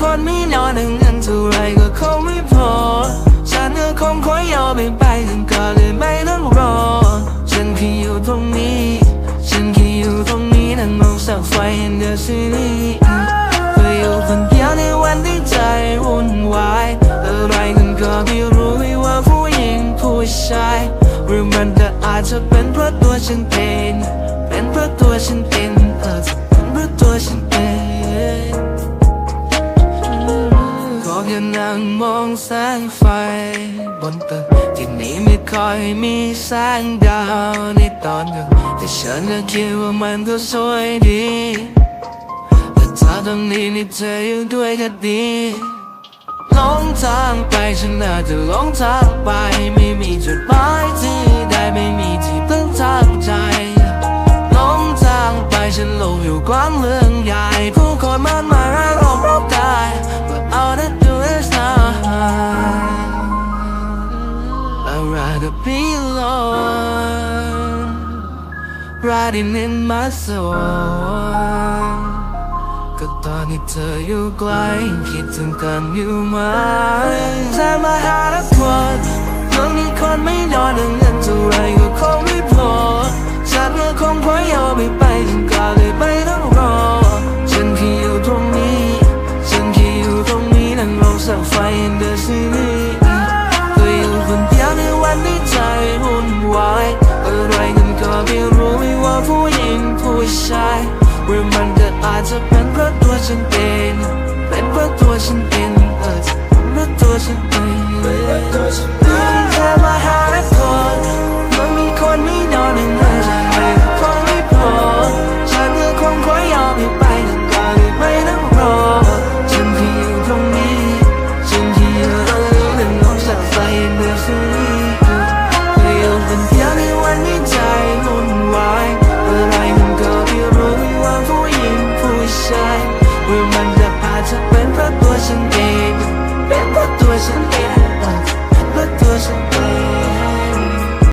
คนไม่นอนเงินเท่าไรก็คงไม่พอ ฉันก็คงขอยอมไม่ไปถึงก็เลยไม่ต้องรอ ฉันแค่อยู่ตรงนี้ ฉันแค่อยู่ตรงนี้นั่งมองแสงไฟในซีรีส์เพื่ออยู่คนเดียวในวันที่ใจวุ่นวายอะไรกันก็ไม่รู้ไม่ว่าผู้หญิงผู้ชายหรือมันก็อาจจะเป็นเพราะตัวฉันเองเป็นเพราะตัวฉันเองเออ แสงไฟ บนตึกที่นี่ไม่ค่อยมีแสงดาวในตอนกลางแต่ฉันก็คิดว่ามันก็สวยดีแต่ถ้าตรงนี้นี่เธออยู่ด้วยก็ดีหลงทางไปฉันน่าจจะหลงทางไป ไม่มีจุดหมายที่ใดไม่มีที่พึ่งทางใจหลงทางไปฉันโลกอยู่กว้างเรื่อง riding in my soul ก็ตอนที่เธออยู่ไกลคิดถึงกันอยู่ไหมจะมาหาทุกคนเมื่อมีคนไม่นอนเงินเท่าไรก็คงไม่พอฉันก็คงขอยอมไม่ไปถึงก็เลยไม่ต้องรอ ฉันแค่อยู่ตรงนี้ ฉันแค่อยู่ตรงนี้นั่งมองแสงไฟ in the city หรือมันก็อาจจะเป็นเพราะตัวฉันเองเป็นเพราะตัวฉันเองเออเพราะตัวฉันเองเป็นเพราะตัวฉันเองเธอมาหาคนมันมีคนไม่นอนหนึ่งเลยฉันไม่คงไม่พอฉันก็คงขอยยอมให้ไปนั่นก็ไม่ต้องรอฉันที่อยู่ตรงนี้ฉันที่อยู่ตรงนี้อน้องฉันใส่เนื้อซื้